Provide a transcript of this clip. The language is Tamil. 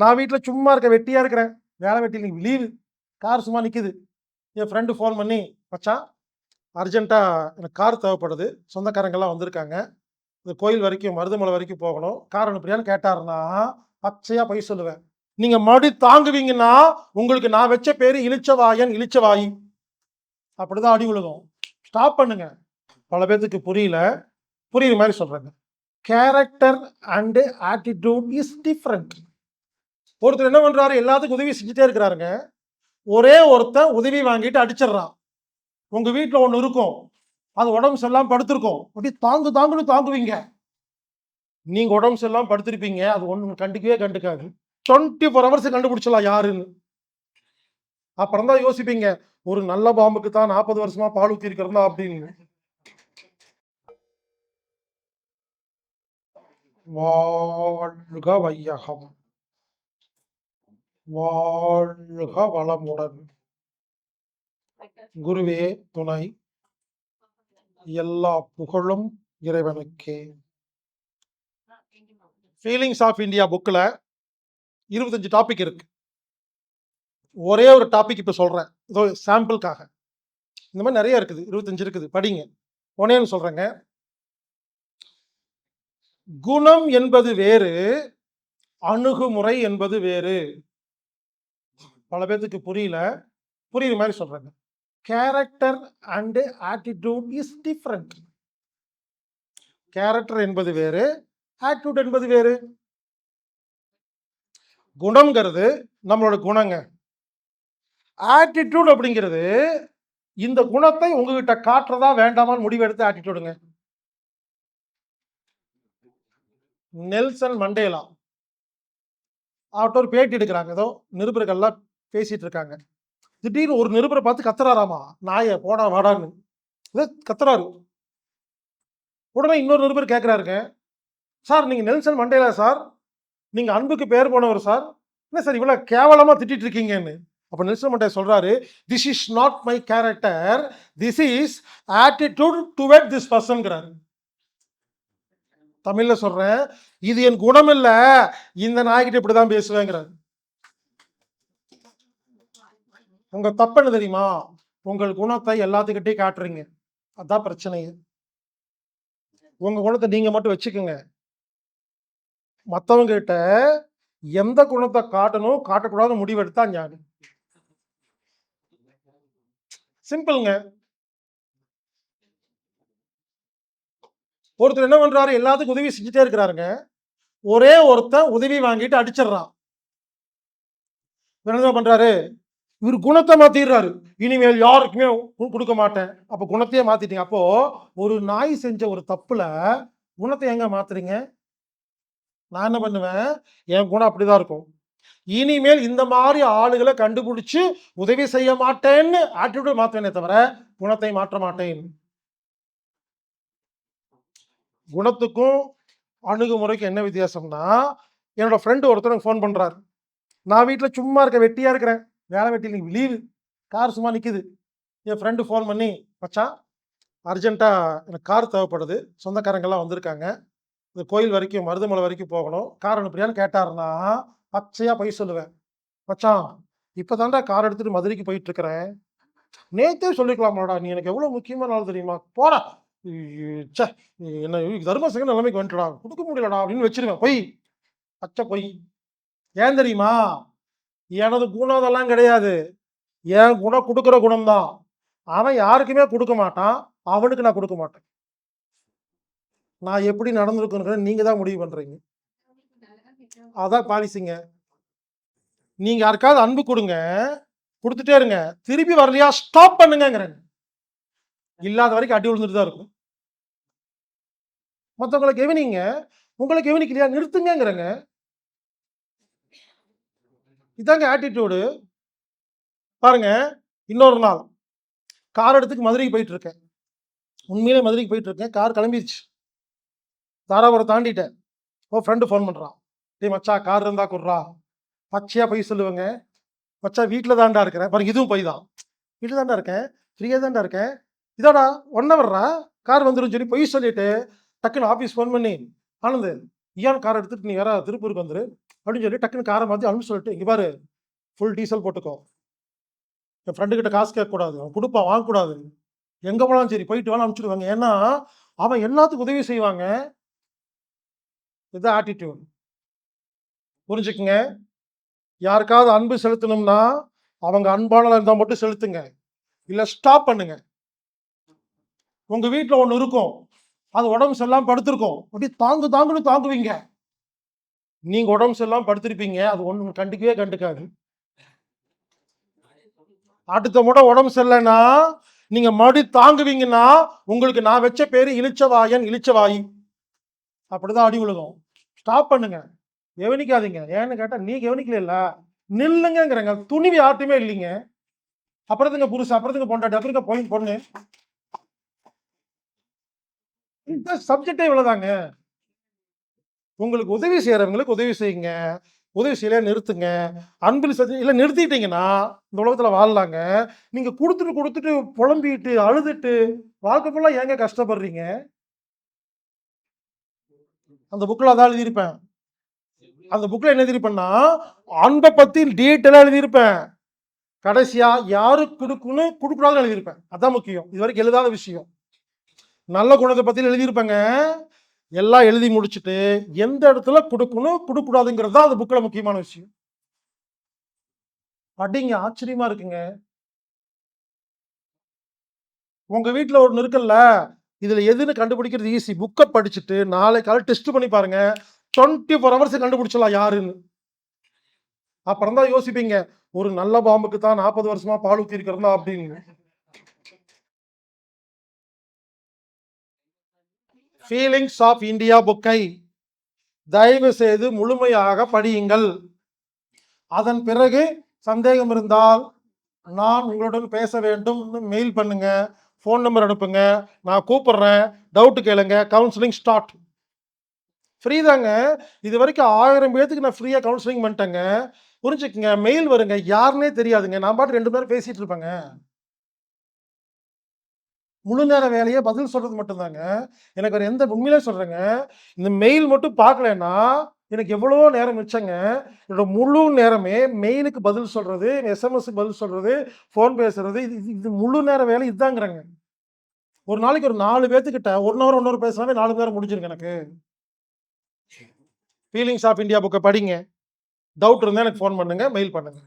நான் வீட்டில் சும்மா இருக்க வெட்டியாக இருக்கிறேன். வேலை வெட்டி இன்னைக்கு லீவு கார் சும்மா நிற்குது என் ஃப்ரெண்டு ஃபோன் பண்ணி வச்சான் அர்ஜென்ட்டாக எனக்கு கார் தேவைப்படுது. சொந்தக்காரங்கெல்லாம் வந்திருக்காங்க. இந்த கோயில் வரைக்கும் மருதமலை வரைக்கும் போகணும். கார் அனுப்புறியான்னு கேட்டாருன்னா பச்சையாக போய் சொல்லுவேன். நீங்கள் மறுபடி தாங்குவீங்கன்னா உங்களுக்கு நான் வச்ச பேர் இளிச்சவாயன் இளிச்சவாயி. அப்படிதான் அடி உலகம் ஸ்டாப் பண்ணுங்க. பல பேர்த்துக்கு புரியல. புரியுற மாதிரி சொல்கிறேங்க character and attitude is different ஒருத்தர் என்ன பண்ணுறாரு எல்லாத்துக்கும் உதவி செஞ்சுட்டே இருக்கிறாருங்க. ஒரே ஒருத்தன் உதவி வாங்கிட்டு அடிச்சிடுறான். உங்கள் வீட்டில் ஒன்று இருக்கும். அது உடம்பு சரியில்லாமல் படுத்திருக்கும். அப்படி தாங்கு தாங்குன்னு தாங்குவீங்க. நீங்கள் உடம்பு சரியில்லாம படுத்திருப்பீங்க. அது ஒன்று கண்டுக்கவே கண்டுக்காது. டுவெண்ட்டி ஃபோர் ஹவர்ஸ் கண்டுபிடிச்சலாம் யாருன்னு. அப்புறம் தான் யோசிப்பீங்க. ஒரு நல்ல பாம்புக்கு தான் நாற்பது வருஷமா பால் ஊற்றி இருக்கிறதா அப்படின்னு. வாழ்க வையகம். வாழ்க வளமுடன். குருவே துணை எல்லா புகழும் இறைவனுக்கே. ஃபீலிங்ஸ் ஆஃப் இந்தியா புக்கில் இருபத்தஞ்சு டாபிக் இருக்கு. ஒரே ஒரு டாபிக் இப்போ சொல்கிறேன் இதோ சாம்பிளுக்காக இந்த மாதிரி நிறைய இருக்குது. இருபத்தஞ்சு இருக்குது. படிங்க. ஒன்னேன்னு சொல்கிறேங்க குணம் என்பது வேறு அணுகுமுறை என்பது வேறு. பல பேர்த்துக்கு புரியல. புரியுற மாதிரி சொல்கிறேங்க character and attitude is different character என்பது வேறு ஆட்டிடியூட் என்பது வேறு. குணம்ங்கிறது நம்மளோட குணங்க. ஆட்டிடியூட் அப்படிங்கிறது இந்த குணத்தை உங்ககிட்ட காட்டுறதா வேண்டாமான்னு முடிவெடுத்து ஆட்டிடியூடுங்க நெல்சன் மண்டேலா அவர்கிட்ட ஒரு பேட்டி எடுக்கிறாங்க. ஏதோ நிருபர்கள்லாம் பேசிட்டு இருக்காங்க திடீர்னு ஒரு நிருபரை பார்த்து கத்துறாராமா? நாய போடா வாடான்னு. கத்துறாரு. உடனே இன்னொரு நிருபர் கேட்குறாருங்க சார் நீங்கள் நெல்சன் மண்டேலா சார்? நீங்கள் அன்புக்கு பேர் போனவர் சார்? என்ன சார் இவ்வளோ கேவலமாக திட்டிட்டு இருக்கீங்கன்னு அப்போ நெல்சன் மண்டே சொல்கிறாரு this is not my character this is attitude duet this பர்சன்கிறாரு தமிழில் சொல்கிறேன் இது என் குணம் இல்லை இந்த நாய்கிட்ட இப்படி தான் பேசுவேங்கிறாரு. உங்க தப்புன்னு தெரியுமா? உங்கள் குணத்தை எல்லாத்துக்கிட்டையும் காட்டுறீங்க. அதான் பிரச்சனையே உங்க குணத்தை நீங்க மட்டும் வச்சுக்கோங்க. மற்றவங்க கிட்ட எந்த குணத்தை காட்டணும் காட்டக்கூடாது முடிவெடுத்தா ஞானி. சிம்பிள்ங்க. ஒருத்தர் என்ன பண்றாரு? எல்லாத்துக்கும் உதவி செஞ்சுட்டே இருக்கிறாருங்க. ஒரே ஒருத்தன் உதவி வாங்கிட்டு அடிச்சிடுறான். என்ன பண்றாரு? இவர் குணத்தை மாத்திடுறாரு. இனிமேல் யாருக்குமே கொடுக்க மாட்டேன். அப்ப குணத்தையே மாத்திட்டீங்க. அப்போ ஒரு நாய் செஞ்ச ஒரு தப்புல குணத்தை எங்க மாத்துறீங்க? நான் என்ன பண்ணுவேன்? என் குணம் அப்படிதான் இருக்கும். இனிமேல் இந்த மாதிரி ஆளுகளை கண்டுபிடிச்சு உதவி செய்ய மாட்டேன்னு ஆட்டிடியூட் மாத்துவேனே தவிர குணத்தை மாற்ற மாட்டேன். குணத்துக்கும் அணுகுமுறைக்கும் என்ன வித்தியாசம்னா என்னோட ஃப்ரெண்டு ஒருத்தர் ஃபோன் பண்றாரு. நான் வீட்டில் சும்மா இருக்க வெட்டியா இருக்கிறேன். வேலை வெட்டி இன்னைக்கு லீவு கார் சும்மா நிற்கிது என் ஃப்ரெண்டு ஃபோன் பண்ணி வச்சான் அர்ஜென்ட்டாக எனக்கு கார் தேவைப்படுது. சொந்தக்காரங்கெல்லாம் வந்திருக்காங்க. இந்த கோயில் வரைக்கும் மருதமலை வரைக்கும் போகணும். கார் அனுப்புறியான்னு கேட்டாருன்னா பச்சையாக போய் சொல்லுவேன். மச்சான் இப்போ தாண்டா கார் எடுத்துகிட்டு மதுரைக்கு போயிட்டுருக்குறேன். நேற்றே சொல்லிக்கலாமாடா நீ எனக்கு எவ்வளோ முக்கியமான நாள் தெரியுமா? போடா. சே ச்சே என்ன தர்மசங்க நிலைமைக்கு வந்துட்டுடா. கொடுக்க முடியலடா. அப்படின்னு வச்சிருவேன். பொய் பச்சை பொய். ஏன் தெரியுமா? எனது குணம் அதெல்லாம் கிடையாது. என் குணம் கொடுக்குற குணம்தான். அவன் யாருக்குமே கொடுக்க மாட்டான். அவனுக்கு நான் கொடுக்க மாட்டேன். நான் எப்படி நடந்திருக்குங்கிற நீங்க தான் முடிவு பண்றீங்க. அதான் பாலிசிங்க. நீங்க யாருக்காவது அன்பு கொடுங்க. கொடுத்துட்டே இருங்க. திருப்பி வரலையா ஸ்டாப் பண்ணுங்கிறேன் இல்லாத வரைக்கும் அடி விழுந்துட்டு தான் இருக்கும். மற்றவங்களை கவனிங்க உங்களை கவனிக்கலையா நிறுத்துங்கிறேங்க இதாங்க ஆட்டிடியூடு பாருங்க இன்னொரு நாள். கார் எடுத்துக்கு மதுரைக்கு போயிட்டு இருக்கேன் உண்மையிலே மதுரைக்கு போயிட்டு இருக்கேன் கார் கிளம்பிடுச்சு தாராபுரம் தாண்டிட்டேன். ஓ ஃப்ரெண்டு ஃபோன் பண்ணுறான் டேய் மச்சா கார் இருந்தா குடுறா. பச்சையாக போய் சொல்லுவேங்க. மச்சா வீட்டில் தான்டா இருக்கிறேன். பாருங்க இதுவும் போய் தான். வீட்டில் தான்டா இருக்கேன். ஃப்ரீயாக தாண்டா இருக்கேன். இதோடா ஒன் ஹவர்ரா கார் வந்துடும் சொல்லி பொய் சொல்லிட்டு டக்குன்னு ஆஃபீஸ் ஃபோன் பண்ணி ஆனந்த் ஏன் கார் எடுத்துட்டு நீ வேற திருப்பூருக்கு வந்துரு? அப்படின்னு சொல்லி டக்குன்னு காரை மாற்றி அனுப்பிச்சு சொல்லிட்டு இங்கே பாரு ஃபுல் டீசல் போட்டுக்கோ. என் ஃப்ரெண்டுக்கிட்ட காசு கேட்கக்கூடாது. அவன் கொடுப்பான் வாங்கக்கூடாது. எங்கே போனாலும் சரி போயிட்டு வேணாம் அனுப்பிச்சிடுவாங்க. ஏன்னா அவன் எல்லாத்துக்கும் உதவி செய்வாங்க? இதுதான் ஆட்டிடியூட் புரிஞ்சுக்குங்க? யாருக்காவது அன்பு செலுத்தணும்னா அவங்க அன்பானதாக இருந்தால் மட்டும் செலுத்துங்க. இல்லை ஸ்டாப் பண்ணுங்க. உங்கள் வீட்டில் ஒன்று இருக்கும். அது உடம்பு சரியில்லாம படுத்திருக்கும். அப்படி தாங்கு தாங்குன்னு தாங்குவீங்க. நீங்கள் உடம்பு சரியில்லாம படுத்திருப்பீங்க. அது ஒன்றும் கண்டுக்கவே கண்டுக்காது. அடுத்த முறை உடம்பு சரியில்லைன்னா நீங்க மறுபடி தாங்குவீங்கன்னா உங்களுக்கு நான் வச்ச பேரு இழிச்சவாயன் இழிச்சவாயி அப்படிதான் அடி உலகம் ஸ்டாப் பண்ணுங்க. கவனிக்காதீங்க. ஏன்னு கேட்டா நீ கவனிக்கல நில்லுங்கிறங்க துணிவு யார்ட்டுமே இல்லைங்க. அப்புறத்துங்க புருஷ? அப்புறத்துங்க பொண்டாட்டி? அப்புறம் போய் பொண்ணு? இந்த சப்ஜெக்டே இவ்வளவுதாங்க. உங்களுக்கு உதவி செய்கிறவங்களுக்கு உதவி செய்யுங்க. உதவி செய்யல நிறுத்துங்க. அன்பில் சதி இல்லை நிறுத்திட்டீங்கன்னா இந்த உலகத்தில் வாழலாங்க. நீங்கள் கொடுத்துட்டு கொடுத்துட்டு புலம்பிட்டு அழுதுட்டு வாழ்க்கை ஃபுல்லாக ஏங்க கஷ்டப்படுறீங்க? அந்த புக்கில் அதான் எழுதியிருப்பேன். அந்த புக்கில் என்ன எழுதியிருப்பேன்னா அன்பை பற்றி டீட்டெயிலாக எழுதியிருப்பேன். கடைசியா யாருக்கு கொடுக்கணும் கொடுக்கூடாதுன்னு எழுதியிருப்பேன். அதான் முக்கியம். இது வரைக்கும் எழுதாத விஷயம். நல்ல குணத்தை பத்தி எழுதியிருப்பேங்க. எல்லாம் எழுதி முடிச்சுட்டு எந்த இடத்துல கொடுக்கணும் கொடுக்கூடாதுங்கிறது தான் அந்த புக்கில் முக்கியமான விஷயம். படிங்க ஆச்சரியமா இருக்குங்க. உங்க வீட்டில் ஒன்று இருக்குல்ல இதுல எதுன்னு கண்டுபிடிக்கிறது ஈஸி புக்கை படிச்சுட்டு நாளை காலை டெஸ்ட் பண்ணி பாருங்க. டுவெண்ட்டி ஃபோர் ஹவர்ஸ் கண்டுபிடிச்சலாம் யாருன்னு. அப்புறம் தான் யோசிப்பீங்க ஒரு நல்ல பாம்புக்கு தான் நாற்பது வருஷமா பால் ஊற்றி இருக்கிறதா அப்படின்னு. ஃபீலிங்ஸ் ஆஃப் இந்தியா புக்கை தயவு செய்து முழுமையாக படியுங்கள். அதன் பிறகு சந்தேகம் இருந்தால் நான் உங்களுடன் பேச வேண்டும். மெயில் பண்ணுங்க ஃபோன் நம்பர் அனுப்புங்க நான் கூப்பிடுறேன். டவுட் கேளுங்க கவுன்சிலிங் ஸ்டார்ட் ஃப்ரீ தாங்க. இது வரைக்கும் ஆயிரம் பேர்த்துக்கு நான் ஃப்ரீயாக கவுன்சிலிங் பண்ணிட்டேங்க. புரிஞ்சுக்குங்க. மெயில் வருங்க. யாருன்னே தெரியாதுங்க. நான் பாட்டு ரெண்டு பேரும் பேசிகிட்டு இருப்பேங்க. முழு நேர வேலையை பதில் சொல்றது மட்டும்தாங்க. எனக்கு ஒரு எந்த உண்மையிலே சொல்றேங்க. இந்த மெயில் மட்டும் பார்க்கலன்னா எனக்கு எவ்வளவோ நேரம் மிச்சங்க. என்னோட முழு நேரமே மெயிலுக்கு பதில் சொல்றது எஸ்எம்எஸ்க்கு பதில் சொல்றது ஃபோன் பேசுறது இது இது- இது முழு நேர வேலை இதுதாங்கிறேங்க. ஒரு நாளைக்கு ஒரு நாலு பேர்த்துக்கிட்ட ஒன் ஹவர் ஒன் ஹவர் பேசினாவே நாலு நேரம் முடிஞ்சிருங்க எனக்கு. ஃபீலிங்ஸ் ஆஃப் இந்தியா புக்கை படிங்க. டவுட் இருந்தால் எனக்கு ஃபோன் பண்ணுங்க மெயில் பண்ணுங்க.